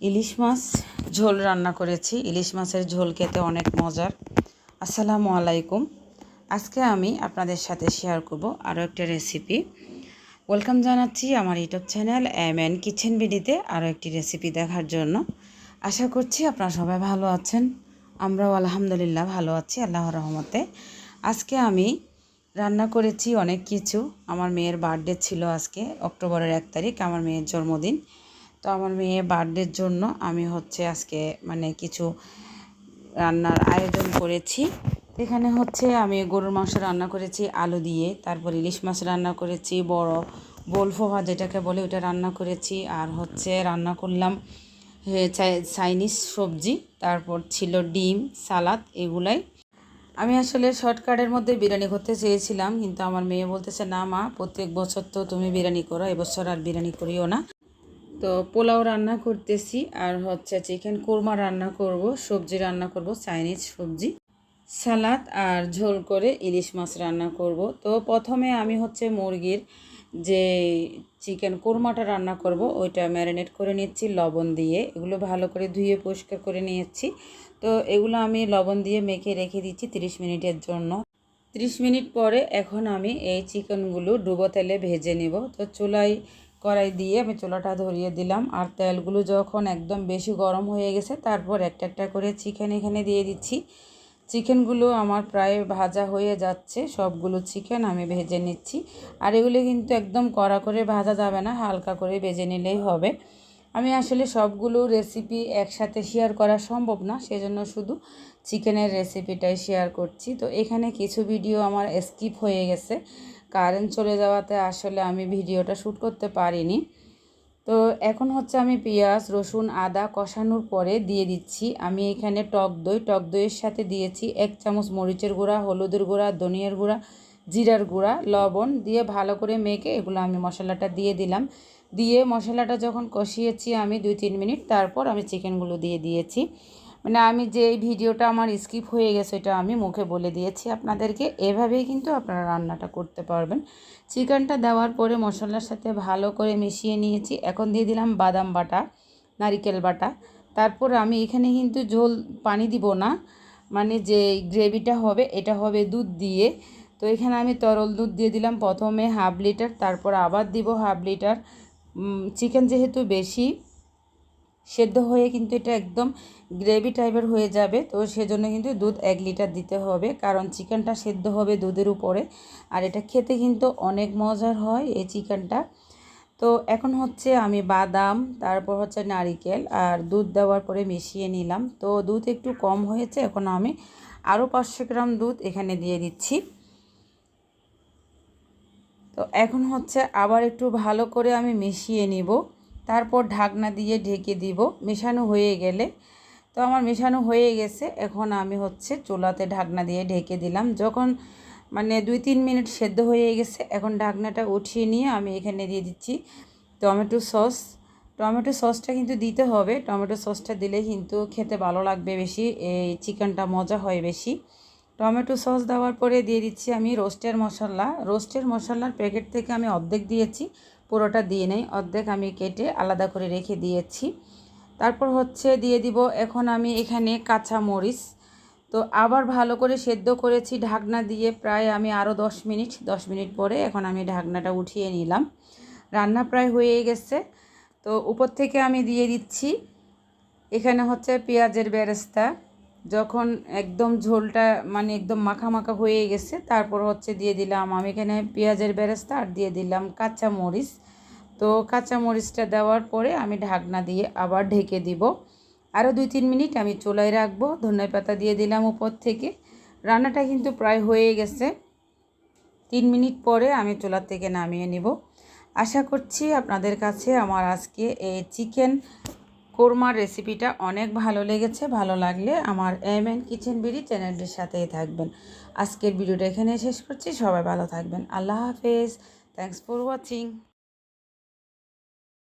ইলিশ মাছ, ঝোল রান্না করেছি। ইলিশ মাছের ঝোল খেতে অনেক মজার। আসসালামু আলাইকুম। আজকে আমি আপনাদের সাথে শেয়ার করব আরও একটা রেসিপি ওয়েলকাম জানাচ্ছি আমার YouTube channel M N kitchen বিডিতে আরও একটি রেসিপি দেখার জন্য। আশা করছি আপনারা সবাই ভালো আছেন। আমরাও আলহামদুলিল্লাহ ভালো আছি, আল্লাহর রহমতে। আজকে আমি রান্না করেছি অনেক কিছু। আমার মেয়ের বার্থডে ছিল আজকে, অক্টোবরের এক তারিখ, আমার মেয়ের জন্মদিন। তো আমার মেয়ে বার্থডের জন্য আমি হচ্ছে আজকে মানে কিছু রান্নার আয়োজন করেছি। এখানে হচ্ছে আমি গরুর মাংস রান্না করেছি, আলু দিয়ে, তারপর ইলিশ মাছ রান্না করেছি, বড় বোল ফোহা যেটাকে বলে ওটা রান্না করেছি, আর হচ্ছে রান্না করলাম চাই- চাইনিজ সবজি, তারপর ছিল ডিম, সালাদ এগুলাই। আমি আসলে শর্টকাটের মধ্যে বিরিয়ানি করতে চেয়েছিলাম, কিন্তু আমার মেয়ে বলতেছে, না মা, প্রত্যেক বছর তো তুমি বিরিয়ানি করো, এবছর আর বিরিয়ানি করিও না। তো পোলাও রান্না করতেছি আর হচ্ছে চিকেন কোরমা রান্না করব, সবজি রান্না করব চাইনিজ সবজি, সালাদ আর ঝোল করে ইলিশ মাছ রান্না করব। তো প্রথমে আমি হচ্ছে মুরগির যে চিকেন কোরমাটা রান্না করব, ওইটা ম্যারিনেট করে নিচ্ছি, লবণ দিয়ে। এগুলো ভালো করে ধুয়ে পরিষ্কার করে নিয়েছি। তো এগুলো আমি লবণ দিয়ে মেখে রেখে দিচ্ছি 30 মিনিটের জন্য। 30 মিনিট পরে এখন আমি এই চিকেনগুলো ডুবো তেলে ভেজে নেব। তো চুলায় কড়াই দিয়ে আমি চুলাটা ধরিয়ে দিলাম। আর তেলগুলো যখন একদম বেশি গরম হয়ে গেছে, তারপর একটা একটা করে চিকেন এখানে দিয়ে দিচ্ছি। চিকেনগুলো আমার প্রায় ভাজা হয়ে যাচ্ছে, সবগুলো চিকেন আমি ভেজে নিচ্ছি। আর এগুলো কিন্তু একদম কড়া করে ভাজা যাবে না, হালকা করে ভেজে নিলেই হবে। আমি আসলে সবগুলো রেসিপি একসাথে শেয়ার করা সম্ভব না, সেজন্য শুধু চিকেনের রেসিপিটাই শেয়ার করছি। তো এখানে কিছু ভিডিও আমার স্কিপ হয়ে গেছে। কারেন্ট চলে যাওয়াতে আসলে আমি ভিডিওটা শ্যুট করতে পারিনি। তো এখন হচ্ছে আমি পেঁয়াজ, রসুন, আদা কষানোর পরে দিয়ে দিচ্ছি। আমি এখানে টক দই, টক দইয়ের সাথে দিয়েছি এক চামচ মরিচের গুঁড়া, হলুদের গুঁড়া, ধনিয়ার গুঁড়া, জিরার গুঁড়া, লবণ দিয়ে ভালো করে মেখে এগুলো আমি মশলাটা দিয়ে দিলাম। দিয়ে মশলাটা যখন কষিয়েছি আমি দুই তিন মিনিট, তারপর আমি চিকেনগুলো দিয়ে দিয়েছি। মানে আমি যে ভিডিওটা আমার স্কিপ হয়ে গেছে, এটা আমি মুখে বলে দিয়েছি আপনাদেরকে। এভাবেই কিন্তু আপনারা রান্নাটা করতে পারবেন। চিকেনটা দেওয়ার পরে মশলার সাথে ভালো করে মিশিয়ে নিয়েছি। এখন দিয়ে দিলাম বাদাম বাটা, নারিকেল বাটা। তারপর আমি এখানে কিন্তু ঝোল, পানি দিব না। মানে যে গ্রেভিটা হবে, এটা হবে দুধ দিয়ে। তো এখানে আমি তরল দুধ দিয়ে দিলাম। প্রথমে হাফ লিটার, তারপর আবার দিব হাফ লিটার। চিকেন যেহেতু বেশি সেদ্ধ হয়ে কিন্তু এটা একদম গ্রেভি টাইপের হয়ে যাবে। তো সেজন্য কিন্তু দুধ এক লিটার দিতে হবে। কারণ চিকেনটা সেদ্ধ হবে দুধের উপরে। আর এটা খেতে কিন্তু অনেক মজার হয় এই চিকেনটা। তো এখন হচ্ছে আমি বাদাম, তারপর হচ্ছে নারিকেল আর দুধ দেওয়ার পরে মিশিয়ে নিলাম। তো দুধ একটু কম হয়েছে, এখন আমি আরও পাঁচশো গ্রাম দুধ এখানে দিয়ে দিচ্ছি। তো এখন হচ্ছে আবার একটু ভালো করে আমি মিশিয়ে নিব। তারপর ঢাকনা দিয়ে ঢেকে দিব। মেশানো হয়ে গেলে। তো আমার মেশানো হয়ে গেছে। এখন আমি হচ্ছে চুলাতে ঢাকনা দিয়ে ঢেকে দিলাম। যখন মানে দুই তিন মিনিট সেদ্ধ হয়ে গেছে, এখন ঢাকনাটা উঠিয়ে নিয়ে আমি এখানে দিয়ে দিচ্ছি টমেটো সস। টমেটো সসটা কিন্তু দিতে হবে। টমেটো সসটা দিলে কিন্তু খেতে ভালো লাগবে বেশি, এই চিকেনটা মজা হয় বেশি। টমেটো সস দেওয়ার পরে দিয়ে দিচ্ছি আমি রোস্টের মশলা। রোস্টের মশলার প্যাকেট থেকে আমি অর্ধেক দিয়েছি। পুরোটা দিয়ে নেই, অর্ধেক আমি কেটে আলাদা করে রেখে দিয়েছি। তারপর হচ্ছে দিয়ে দিব এখন আমি এখানে কাঁচা মরিচ। তো আবার ভালো করে সেদ্ধ করেছি ঢাকনা দিয়ে প্রায় আমি আরও দশ মিনিট দশ মিনিট পরে এখন আমি ঢাকনাটা উঠিয়ে নিলাম। রান্না প্রায় হয়ে গেছে। তো উপর থেকে আমি দিয়ে দিচ্ছি। এখানে হচ্ছে পেঁয়াজের বেরেস্তা। যখন একদম ঝোলটা মানে একদম মাখা মাখা হয়ে গেছে, তারপর হচ্ছে দিয়ে দিলাম, আমি এখানে পেঁয়াজের বেরেস্তা আর দিয়ে দিলাম কাঁচা মরিচ তো কাঁচা মরিচটা দেওয়ার পরে আমি ঢাকনা দিয়ে আবার ঢেকে দিব। আরও দুই তিন মিনিট আমি চুলায় রাখব ধনে পাতা দিয়ে দিলাম উপর থেকে। রান্নাটা কিন্তু প্রায় হয়ে গেছে। তিন মিনিট পরে আমি চুলা থেকে নামিয়ে নিব। আশা করছি আপনাদের কাছে আমার আজকে এই চিকেন কোরমার রেসিপিটা অনেক ভালো লেগেছে, ভালো লাগলে আমার এম এন কিচেন বিডি চ্যানেলটির সাথেই থাকবেন। আজকের ভিডিওটা এখানে শেষ করছি, সবাই ভালো থাকবেন। আল্লাহ হাফেজ থ্যাংকস ফর ওয়াচিং